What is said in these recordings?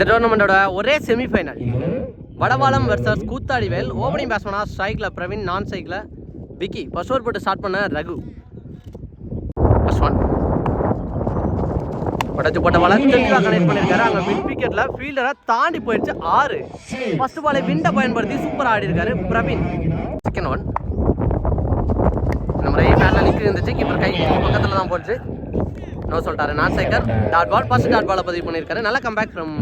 இந்த டோர்னமெண்ட்டோட ஒரே semifinal Vadavalam versus Koothadivel. Opening பேட்ஸ்மனா ஸ்ட்ரைக்கில் பிரவீன் நான் ஸ்ட்ரைக்கில் விக்கி. ஃபர்ஸ்ட் ஓவர் போட்டு ஸ்டார்ட் பண்ண ரகு. ஃபர்ஸ்ட் ஒன் உடச்சு போட்ட பால தெளிவாக கனெக்ட் பண்ணியிருக்காரு. அங்கே மிட் விக்கெட்டில் ஃபீல்டரை தாண்டி போயிடுச்சு ஆறு. ஃபர்ஸ்ட் பாலை விண்டை பயன்படுத்தி சூப்பராக ஆடி இருக்காரு பிரவீன். செகண்ட் ஒன் இந்த முறை பேட்டில் நிற்க இருந்துச்சு கீப்பர் கை பக்கத்தில் தான் போச்சு. நோ சொல்லிட்டாரு. நான் சைக்கர் டாட் பால் ஃபர்ஸ்ட் டாட் பாலை பதிவு பண்ணியிருக்காரு. நல்ல கம்பேக் ஃப்ரம்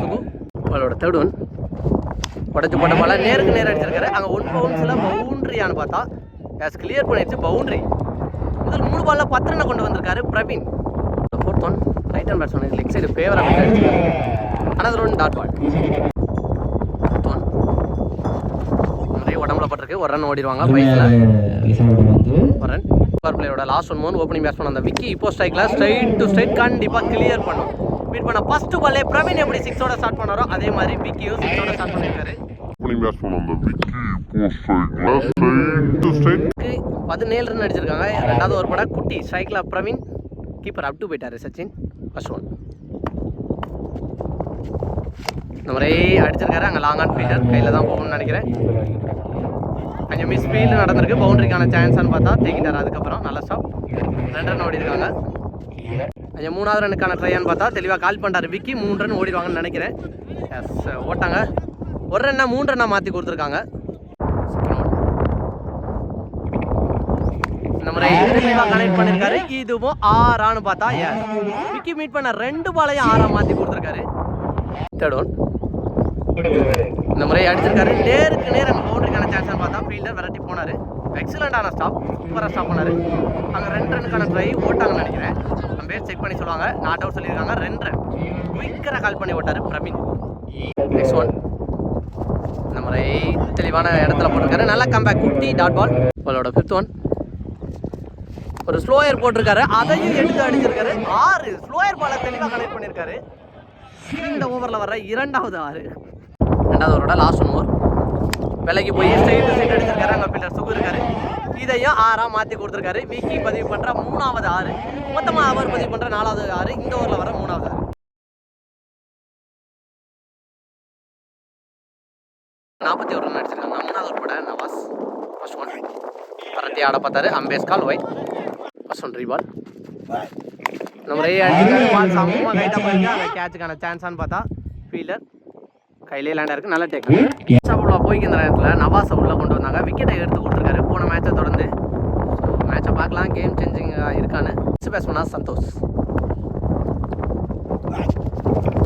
சுகு. பாலோட தேர்ட் ஒன் உடச்சு போட்ட பால நேருக்கு நேர் அடிச்சிருக்காரு. அங்கே ஒன் பவுன்ஸில் பவுண்ட்ரியான்னு பார்த்தா எஸ் கிளியர் பண்ணிடுச்சு பவுண்ட்ரி முதல் மூணு பால்ல பத்து ரன்னை கொண்டு வந்திருக்காரு Praveen. Fourth one right hand batsman leg side ஃபேவராக another one dot ball. Fifth one நிறைய உடம்புல பட்டிருக்கு. ஒரு ரன் ஓடிடுவாங்க பைக்கில் ஒரு run power பிளேயரோட last one more opening batsman அந்த விக்கி இப்போ ஸ்ட்ரைக்கில் ஸ்ட்ரைட் டு ஸ்ட்ரைட் கண்டிப்பாக கிளியர் பண்ணும். பீட் பண்ண ஃபர்ஸ்ட் பால்லே பிரவீன் எப்படி சிக்ஸோட ஸ்டார்ட் பண்ணாரோ அதே மாதிரி விக்கியும் சிக்ஸோட ஸ்டார்ட் பண்ணியிருக்காரு. பதினேழு ரன் அடிச்சிருக்காங்க. ரெண்டாவது ஒரு படம் குட்டி ஸ்ட்ரைக்கில் பிரவீன் கீப்பர் அப் டு போயிட்டாரு சச்சின் ஃபர்ஸ்ட் ஒன் இந்த முறை அடிச்சிருக்காரு. அங்கே லாங் ஆன் ஃபீல்டர் கையில் தான் போகணும்னு நினைக்கிறேன். கொஞ்சம் மிஸ் ஃபீல் நடந்திருக்கு. பவுண்டரிக்கான சான்ஸ்னு பார்த்தா தேக்கிட்டார். அதுக்கப்புறம் நல்ல ஸ்டாப் ரெண்டு ரன் ஓடிருக்காங்க. கொஞ்சம் மூணாவது ரனுக்கான ட்ரையான்னு பார்த்தா தெளிவாக கால் பண்ணுறாரு விக்கி மூணு ரன் ஓடிடுவாங்கன்னு நினைக்கிறேன். எஸ் ஓட்டாங்க. ஒரு ரன்னா மூணு ரன்னா மாற்றி கொடுத்துருக்காங்க. முறை கனெக்ட் பண்ணியிருக்காரு இதுவும் ஆறான்னு பார்த்தா விக்கி மீட் பண்ண ரெண்டு பாலையும் ஆறா மாற்றி கொடுத்துருக்காரு. தேர்ட் ஒன் இந்த முறை அடிச்சிருக்காரு. நேருக்கு நேர் அங்கே பவுண்டரிக்கான சான்ஸ் பார்த்தா ஃபீல்டர் விரட்டி போனார். எக்ஸலண்டான ஸ்டாப் சூப்பராக ஸ்டாப் பண்ணார். அங்கே ரெண்டு ரனுக்கான ட்ரை ஓட்டாங்கன்னு நினைக்கிறேன். நம்ம பேர் செக் பண்ணி சொல்லுவாங்க. நாட் அவுட் சொல்லியிருக்காங்க. ரெண்டு ரன் குயிக்கராக கால் பண்ணி ஓட்டார் பிரவீன். நெக்ஸ்ட் ஒன் இந்த முறை தெளிவான இடத்துல போட்டிருக்காரு. நல்ல கம்பேக் குட்டி டாட் பால் பாலோட ஃபிஃப்த் ஒன் ஒரு ஸ்லோயர் போட்டிருக்காரு. அதையும் எடுத்து அடிச்சிருக்காரு. ஆறு. ஸ்லோயர் பாலை தெளிவாக கனெக்ட் பண்ணியிருக்காரு. இந்த ஓவரில் வர இரண்டாவது ஆறு. ரெண்டாவது ஓவரோட லாஸ்ட் ஒன் ஓவர் விலைக்கு போய் ஸ்ட்ரைட் சைட் அடிச்சிருக்காரு அங்கே பில்லர் சுகு இருக்காரு. இதையும் ஆறாக மாற்றி கொடுத்துருக்காரு. விக்கி பதிவு பண்ணுற மூணாவது ஆறு மொத்தமாக அவர் பதிவு பண்ணுற நாலாவது ஆறு இந்த ஓவரில் வர மூணாவது ஆறு நாற்பத்தி ஒரு ரன் அடிச்சிருக்காங்க. மூணாவது ஒரு பட நவாஸ். ஃபர்ஸ்ட் ஒன் பரத்தி ஆட பார்த்தாரு. அம்பேஸ்கால் ஒய் ஒயிட் ஃபர்ஸ்ட் ஒன் ரீபால் நம்ம ரே அடிச்சிருக்காரு பால் சமமாக கைட்டாக போயிருக்கு அந்த கேட்சுக்கான சான்ஸான்னு பார்த்தா ஃபீல்டர் கையிலே லேண்டாக இருக்கு. நல்ல டேக் உள்ள போய்க்கு இந்த நேரத்தில் நவாஸை உள்ளே கொண்டு வந்தாங்க. விக்கெட்டை எடுத்து கொடுத்துருக்காரு. போன மேட்சை தொடர்ந்து. ஸோ மேட்சை பார்க்கலாம். கேம் சேஞ்சிங் இருக்கான்னு. பேசணும்னா சந்தோஷ்.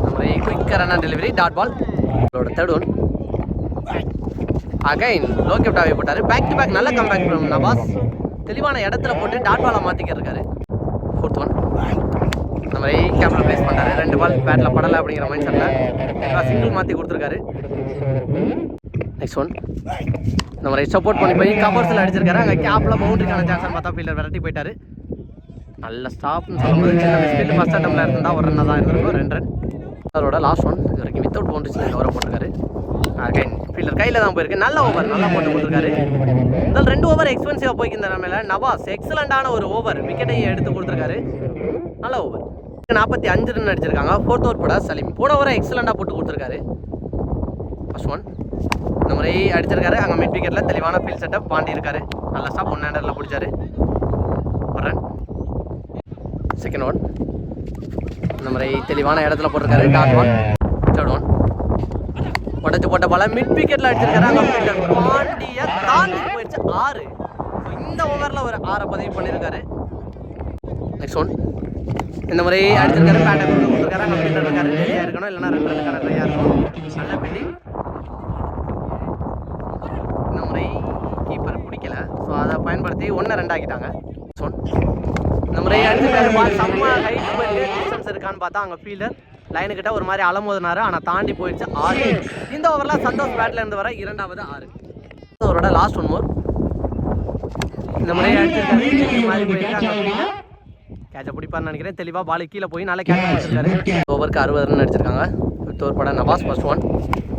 நம்ம குயிக்கரான delivery dot ball third one again low கேப்டாவே போட்டார். பேக் டு பேக் நல்ல கம்பேக் ஃப்ரம் நவாஸ். தெளிவான இடத்துல போட்டு டாட் பாலை மாற்றிக்கிட்டு இருக்காரு. ஃபோர்த் ஒன் நம்ம மாதிரி கேப்பில் ப்ளேஸ் பண்ணாரு ரெண்டு பால் பேட்டில் படலை அப்படிங்கிற மைண்ட் செட்டில் சிங்கிள் மாற்றி கொடுத்துருக்காரு. நெக்ஸ்ட் ஒன் நம்ம மாதிரி சப்போர்ட் பண்ணி போய் கவர்ஸில் அடிச்சிருக்காரு. அங்கே கேப்பில் பவுண்டரிக்கான சான்ஸ் பார்த்தா ஃபீல்டர் விரட்டி போயிட்டாரு. நல்ல ஸ்டாப்னு சொல்லும்போது சின்ன மிஸ்ஃபீல்டு ஃபஸ்ட் அட்டம்ல இருந்தால் ஒரு ரன் தான் இருந்திருக்கும். ரெண்டு ரன் அவரோட லாஸ்ட் ஒன் இது வரைக்கும் வித்தவுட் பவுண்டரிஸில் ஓவரை போட்டிருக்காரு. அகைன் ஃபீல்டர் கையில் தான் போயிருக்கு. நல்ல ஓவர் நல்லா போட்டு கொடுத்துருக்காரு. முதல் ரெண்டு ஓவர் எக்ஸ்பென்சிவாக போய்க்கிற நிலமையில. நவாஸ் எக்ஸலண்டான ஒரு ஓவர் விக்கெட்டையும் எடுத்து கொடுத்துருக்காரு. நல்ல ஓவர் நாற்பத்தி அஞ்சு ரன் அடிச்சிருக்காங்க. ஃபோர்த் ஓவர் போட சலீம். போன ஓவரை எக்ஸலண்டாக போட்டு கொடுத்துருக்காரு. ஃபர்ஸ்ட் ஒன் இந்த முறை அடிச்சிருக்காரு. அங்கே மிட் விக்கெட்டில் தெளிவான ஃபீல் செட்டப் பாண்டி இருக்காரு நல்ல ஸ்டாப் ஒன் ஹேண்டரில் பிடிச்சாரு. ஒரு ரன் செகண்ட் ஒன் இந்த முறை தெளிவான இடத்துல போட்டிருக்காரு. டாட் ஒன் தேர்ட் ஒன் உடச்சு போட்ட பால மிட் விக்கெட்டில் அடிச்சிருக்காரு. அங்க ஃபீல்டர் பாண்டிய தாண்டி போயிடுச்சு ஆறு. இந்த ஓவரில் ஒரு ஆறை பதிவு பண்ணியிருக்காரு. நெக்ஸ்ட் ஒன் இந்த முறை அடிச்சிருக்காரு பேட்டை பேட்டர் கொடுத்துருக்காரு அங்கே இருக்காரு ரெடியாக இருக்கணும். இல்லைன்னா ரெண்டு ரெண்டு ட்ரையாக இருக்கும் நல்ல பெண்டிங். இந்த முறை கீப்பர் பிடிக்கல. ஸோ அதை பயன்படுத்தி ஒன்று ரெண்டாக்கிட்டாங்க Next இந்த முறை அடிச்சிருக்காரு பால் செம்ம ஹைட் பண்ணி டிஸ்டன்ஸ் இருக்கான்னு பார்த்தா அங்கே ஃபீல்டர் லைனு கிட்ட ஒரு மாதிரி அலமோதினாரு. ஆனால் தாண்டி போயிடுச்சு ஆறு. இந்த ஓவரில் சந்தோஷ் பேட்டில் இருந்து வர இரண்டாவது ஆறு. அவரோட லாஸ்ட் ஒன் மோர் இந்த முறை அடிச்சிருக்காரு மாதிரி போயிட்டு கேட்சை பிடிப்பார்னு நினைக்கிறேன். தெளிவாக பால் கீழே போய் நல்லா கேட்ச் பிடிச்சிருக்காரு ஓவருக்கு அறுபது ரன் அடிச்சிருக்காங்க ஃபிஃப்த் ஓவர் படம் நவாஸ் ஃபர்ஸ்ட் ஒன்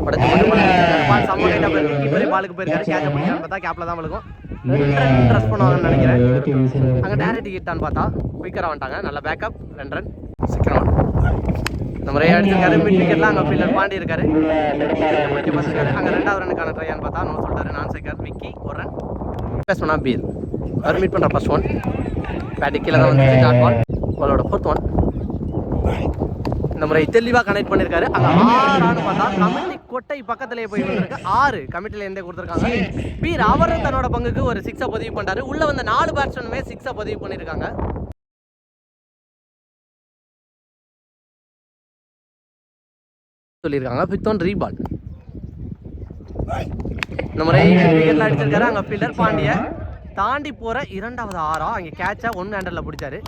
படத்து மட்டும் பால் அடிச்சிருக்காரு. பால் கீப்பரே பாலுக்கு போயிருக்காரு. கேட்சை பிடிக்கான்னு பார்த்தா கேப்பில் தான் விழுகும். ரெண்டு ரன் ட்ரெஸ் பண்ணுவாங்கன்னு நினைக்கிறேன். அங்கே டேரக்ட் ஹிட்டான்னு பார்த்தா குயிக்கராக வந்துட்டாங்க. நல்ல பேக்கப் ரெண்டு ரன் செகண்ட் ஒன் நம்ம ரே அடிச்சிருக்காரு மிட் விக்கெட்ல அங்கே ஃபீல்டர் பாண்டி இருக்காரு. முடிக்க பார்த்துருக்காரு அங்கே ரெண்டாவது ரனுக்கான ட்ரையான்னு பார்த்தா நோ சொல்லிட்டாரு நான் சேக்கர் விக்கி ஒரு ரன் பேஸ் பண்ணா பீர் அவர் மீட் பண்ணுற ஃபர்ஸ்ட் ஒன் பேட்டி கீழே தான் வந்து டாட் பால் பாலோட ஃபோர்த் ஒன் இந்த முறை தெளிவாக கனெக்ட் பண்ணியிருக்காரு அங்கே ஆறான்னு பார்த்தா கமிட்டி கொட்டை பக்கத்திலே போய் வந்திருக்கு. ஆறு கமிட்டில இருந்தே கொடுத்துருக்காங்க. பீர் அவரும் தன்னோட பங்குக்கு ஒரு சிக்ஸை பதிவு பண்ணாரு உள்ள வந்த நாலு பேட்ஸ்மேனுமே சிக்ஸை பதிவு பண்ணியிருக்காங்க சொல்லியிருக்காங்க. ஃபிஃப்த் ஒன் ரீபால் இந்த முறை விக்கெட்ல அடிச்சிருக்காரு. அங்கே ஃபீல்டர் பாண்டிய. தாண்டி போற இரண்டாவது ஆறா. அங்கே கேட்சை ஒன் ஹேண்டரில் பிடிச்சாரு.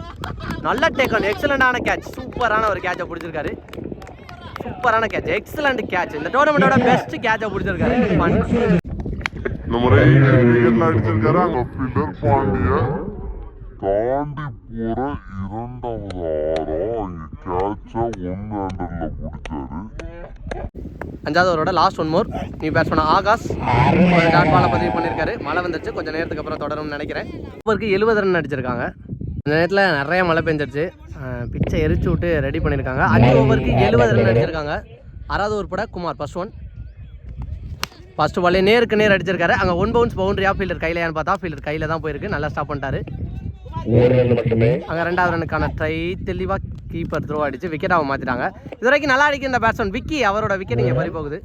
நல்ல டேக் ஆன் எக்ஸலண்டான கேட்ச் சூப்பரான ஒரு கேட்சை பிடிச்சிருக்காரு. சூப்பரான கேட்ச் எக்ஸலண்ட் கேட்ச் இந்த டோர்னமெண்ட்டோட பெஸ்ட் கேட்சை பிடிச்சிருக்காரு. பாண்டிய இந்த முறை அடிச்சிருக்காரு. அங்க ஃபீல்டர் பாண்டிய. தாண்டி போற இரண்டாவது ஆறா அங்க கேட்ச ஒன் ஹேண்டர்ல பிடிச்சாரு அஞ்சாவது ஓவரோட லாஸ்ட் ஒன் மோர் நீ பேட்ஸ் பண்ண ஆகாஷ். ஒரு டாட் பாலை பதிவு பண்ணியிருக்காரு மழை வந்துருச்சு. கொஞ்சம் நேரத்துக்கு அப்புறம் தொடரும்னு நினைக்கிறேன். ஓவருக்கு எழுபது ரன் அடிச்சிருக்காங்க. இந்த நேரத்தில் நிறைய மழை பெஞ்சிருச்சு. பிச்சை எரிச்சு விட்டு ரெடி பண்ணியிருக்காங்க அஞ்சு ஓவருக்கு எழுபது ரன் அடிச்சிருக்காங்க. ஆறாவது ஓவர் பட குமார் ஃபர்ஸ்ட் ஒன் ஃபர்ஸ்ட் பாலே நேருக்கு நேர் அடிச்சிருக்காரு. அங்கே ஒன் பவுன்ஸ் பவுண்டரியா ஃபீல்டர் கையிலையான்னு பார்த்தா ஃபீல்டர் கையில் தான் போயிருக்கு. நல்லா ஸ்டாப் பண்ணிட்டாரு. அங்கே ரெண்டாவது ரனுக்கான ட்ரை தெளிவாக கீப்பர் த்ரோ அடிச்சு விக்கெட்டாக மாற்றிட்டாங்க இது வரைக்கும் நல்லா அடிக்கிற இந்த பேட்ஸ்மேன் விக்கி அவரோட விக்கெட் இங்கே பறி போகுது.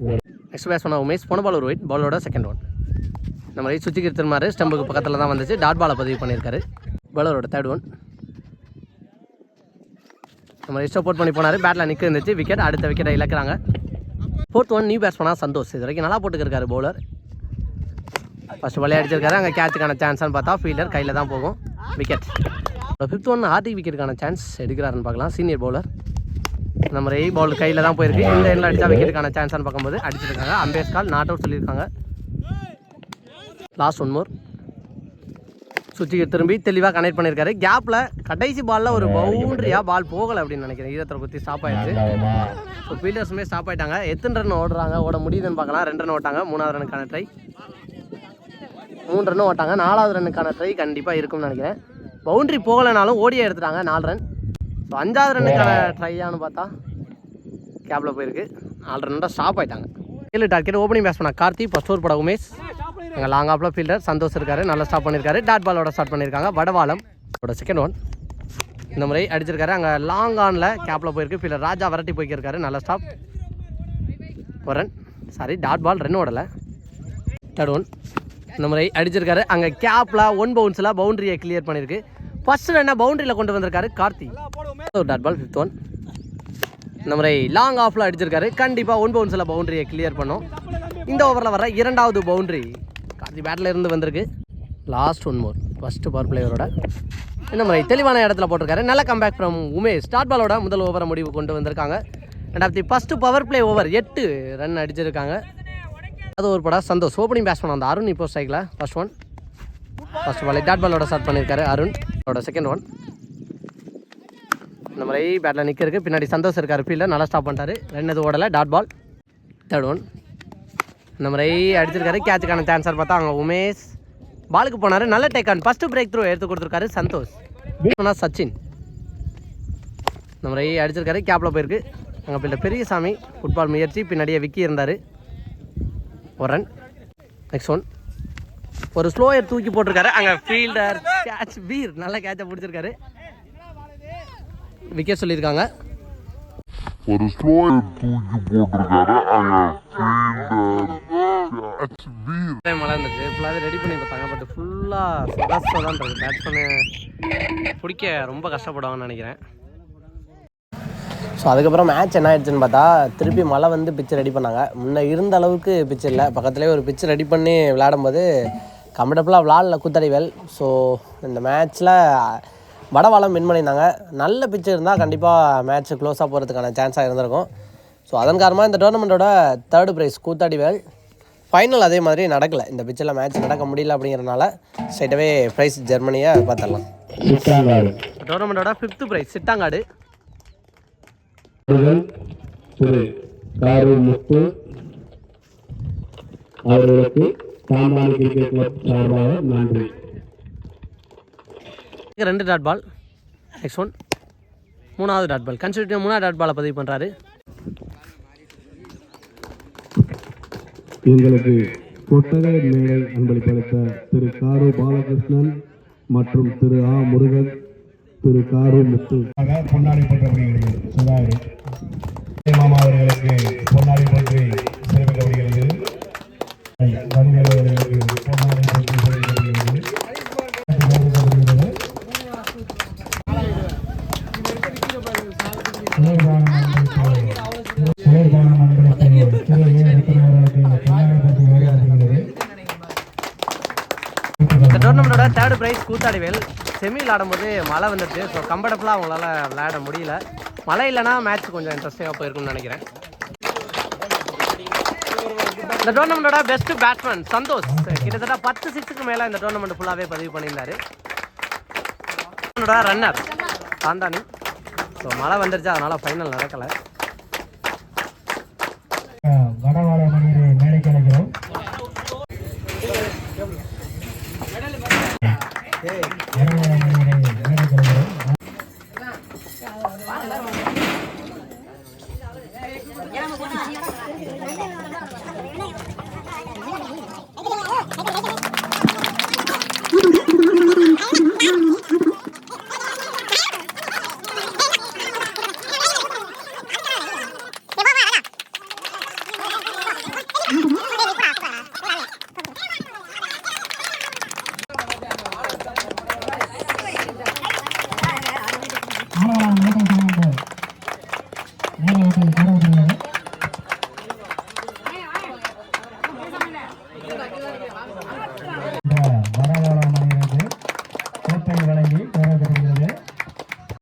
நெக்ஸ்ட் பேட்ஸ்மேன் உமேஷ் போன பால் ஒரு ஒயிட் பாலோட செகண்ட் ஒன் இந்த மாதிரி சுச்சிக்கு திருமாரு ஸ்டம்புக்கு பக்கத்தில் தான் வந்துச்சு. டாட் பாலை பதிவு பண்ணியிருக்காரு. பாலரோட தேர்ட் ஒன் நம்ம ரைட் சப்போர்ட் பண்ணி போனார். பேட்டில் நிற்க இருந்துச்சு. விக்கெட் அடுத்த விக்கெட்டை இழக்கிறாங்க. ஃபோர்த் ஒன் நியூ பேட்ஸ்மேனாக சந்தோஷ். இது வரைக்கும் நல்லா போட்டுக்கிருக்காரு பவுலர் ஃபர்ஸ்ட் பாலே அடிச்சிருக்காரு. அங்கே கேட்சுக்கான சான்ஸ்னு பார்த்தா ஃபீல்டர் கையில் தான் போகும். விக்கெட் ஃபிஃப்த் ஒன் ஆர்டி விக்கெட்டுக்கான சான்ஸ் எடுக்கிறாருன்னு பார்க்கலாம். சீனியர் பவுலர் இந்த மாதிரி பால் கையில் தான் போயிருக்கு. இந்த எண்ணில் அடித்தா விக்கெட்டுக்கான சான்ஸ்னு பார்க்கும்போது அடிச்சிருக்காங்க. அம்பேஸ் கால் நாட் அவுட் சொல்லியிருக்காங்க. லாஸ்ட் ஒன் மோர் சுவிட்சுக்கு திரும்பி தெளிவாக கனெக்ட் பண்ணியிருக்காரு. கேப்பில் கடைசி பாலில் ஒரு பவுண்டரியாக பால் போகலை அப்படின்னு நினைக்கிறேன். ஈரத்தில் குத்தி ஸ்டாப் ஆயிடுச்சு. ஸோ ஃபீல்டர்ஸுமே ஸ்டாப் ஆயிட்டாங்க. எத்தனை ரன் ஓடுறாங்க? ஓட முடியுதுன்னு பார்க்கலாம். ரெண்டு ரன் ஓட்டாங்க. மூணாவது ரனுக்கான ட்ரை மூணு ரன் ஓட்டாங்க. நாலாவது ரன்னுக்கான ட்ரை கண்டிப்பாக இருக்கும்னு நினைக்கிறேன். பவுண்டரி போகலைனாலும் ஓடியே எடுத்துட்டாங்க. நாலு ரன். ஸோ அஞ்சாவது ரன்னுக்கான ட்ரையான்னு பார்த்தா கேப்பில் போயிருக்கு. நாலு ரன் ஸ்டாப் ஆயிட்டாங்க. ஏழு டார்கெட் ஓப்பனிங் பேட்ஸ் பண்ண கார்த்தி ஃபர்ஸ்ட் ஓவர் பட உமேஷ். அங்கே லாங் ஆஃபில் ஃபீல்டர் சந்தோஷ் இருக்காரு. நல்லா ஸ்டாப் பண்ணியிருக்காரு டாட் பாலோட ஸ்டார்ட் பண்ணியிருக்காங்க வடவாளம் அவரோட செகண்ட் ஒன் இந்த முறை அடிச்சிருக்காரு. அங்கே லாங் ஆனில் கேப்பில் போயிருக்கு. ஃபீல்டர் ராஜா விரட்டி போய்க்கிருக்காரு. நல்ல ஸ்டாப் ஒரு run sorry dot ball run ஓடலை. தேர்ட் ஒன் இந்த முறை அடிச்சிருக்காரு. அங்கே கேப்பில் ஒன் பவுன்ஸில் பவுண்டரியை கிளியர் பண்ணியிருக்கு. ஃபர்ஸ்ட் என்ன பவுண்டரியில் கொண்டு வந்திருக்காரு? கார்த்தி. ஒரு டாட் பால் ஃபிஃப்த் ஒன் இந்த முறை லாங் ஆஃபில் அடிச்சிருக்காரு. கண்டிப்பாக ஒன் பவுன்ஸில் பவுண்டரியை கிளியர் பண்ணும். இந்த ஓவரில் வர இரண்டாவது பவுண்டரி கார்த்தி பேட்டில் இருந்து வந்திருக்கு. Last one more first power பிளேயரோட இந்த முறை தெளிவான இடத்துல போட்டிருக்காரு. நல்ல கம்பேக் ஃப்ரம் உமேஷ். ஸ்டார்ட் பாலோட முதல் ஓவரை முடிவு கொண்டு வந்திருக்காங்க. ரெண்டாயிரத்தி ஃபஸ்ட்டு பவர் பிளே ஓவர் எட்டு ரன் அடிச்சிருக்காங்க. அது ஒரு படம். சந்தோஷ் ஓப்பனிங் பேட்ஸ்மேன் அந்த அருண் இப்போ ஸ்ட்ரைக்கில் first one first ball dot பாலோட ஸ்டார்ட் பண்ணியிருக்காரு அருண். அவரோட செகண்ட் ஒன் இந்த மாதிரி பேட்டில் நிற்கிறதுக்கு பின்னாடி சந்தோஷ் இருக்கார். ஃபீல்டில் நல்லா ஸ்டாப் பண்ணிட்டாரு. ரெண்டு ஓடலை. டாட் பால் தேர்ட் ஒன் இந்த மாதிரி அடிச்சிருக்காரு. கேட்சுக்கான சான்சர் பார்த்தா அவங்க உமேஷ். பாலுக்கு போனார். நல்ல take on first breakthrough எடுத்து கொடுத்துருக்காரு சந்தோஷ். ஆனால் சச்சின். இந்த மாதிரி அடிச்சிருக்காரு. கேப்பில் போயிருக்கு. அங்கே பிள்ளை பெரியசாமி. ஃபுட்பால் முயற்சி. பின்னாடியே விக்கி இருந்தார். ஒரு ரன் நெக்ஸ்ட் ஒன் ஒரு ஸ்லோயர் தூக்கி போட்டிருக்காரு. அங்கே ஃபீல்டர் கேட்ச் வீர் நல்ல கேட்சை பிடிச்சிருக்காரு. விக்கெட் சொல்லியிருக்காங்க. ஒரு ஸ்லோயர் தூக்கி போட்டிருக்காரு. அங்க இருந்துச்சு ஃபுல்லாகவே ரெடி பண்ணி பார்த்தாங்க பட் ஃபுல்லாக சதாசதான் இருக்குது பண்ண பிடிக்க ரொம்ப கஷ்டப்படுவாங்கன்னு நினைக்கிறேன். ஸோ அதுக்கப்புறம் மேட்ச் என்ன ஆயிடுச்சுன்னு பார்த்தா திருப்பி மழை வந்து பிச்சு ரெடி பண்ணாங்க. முன்ன இருந்த அளவுக்கு பிச்சு இல்லை. பக்கத்துலேயே ஒரு பிச்சு ரெடி பண்ணி விளையாடும்போது கம்ஃபர்டபுளாக விளாடல கூத்தடிவேல் ஸோ இந்த மேட்ச்சில் வடவாளம் வின் பண்ணியிருந்தாங்க. நல்ல பிச்சு இருந்தால் கண்டிப்பாக மேட்ச் க்ளோஸாக போகிறதுக்கான சான்ஸாக இருந்திருக்கும். ஸோ அதன் காரணமாக இந்த டோர்னமெண்ட்டோட தேர்ட் ப்ரைஸ் கூத்தாடிவேல் ஃபைனல் அதே மாதிரி நடக்கலை. இந்த பிச்சில் மேட்ச் நடக்க முடியல அப்படிங்கிறனால ஸ்ட்ரைட்டாகவே ப்ரைஸ் ஜெர்மனியை பார்த்துடலாம். டோர்னமெண்ட்டோட ஃபிஃப்த்து ப்ரைஸ் சிட்டாங்காடு அவர்கள் திரு காரூர் முத்து அவர்களுக்கு சாம்பான் கிரிக்கெட் கிளப் சார்பாக நன்றி. ரெண்டு டாட் பால் நெக்ஸ்ட் ஒன் மூணாவது டாட் பால் கன்சிடர் மூணாவது டாட் பாலை பதிவு பண்ணுறாரு எங்களுக்கு கொட்டகை மேடை அன்பளிப்பளித்த திரு காரு பாலகிருஷ்ணன் மற்றும் திரு ஆ முருகன் திரு காரு முத்து. பொன்னாடி போற்றப்படுகிறது சுதாகரி மாமா அவர்களுக்கு பொன்னாடி போற்றி சிறப்பிக்கப்படுகிறது அவர்களுக்கு பொன்னாடி போற்றி சிறப்பிக்கப்படுகிறது திரு ஏ பொன்னாடி போற்றி இந்த டோர்னமெண்ட்டோட தேர்ட் ப்ரைஸ் கூத்தாடிவேல். செமியில் ஆடும்போது மழை வந்துடுச்சு. ஸோ கம்ஃபர்டபுளாக அவங்களால விளையாட முடியல. மழை இல்லைனா மேட்ச் கொஞ்சம் இன்ட்ரெஸ்டிங்காக போயிருக்கும்னு நினைக்கிறேன். இந்த டோர்னமெண்ட்டோட பெஸ்ட் பேட்ஸ்மேன் சந்தோஷ். கிட்டத்தட்ட பத்து சிக்ஸுக்கு மேலே இந்த டோர்னமெண்ட் ஃபுல்லாகவே பதிவு பண்ணியிருந்தாரு. ரன்னர் தாந்தானி ஸோ மழை வந்துருச்சு அதனால் ஃபைனல் நடக்கலை. வாங்க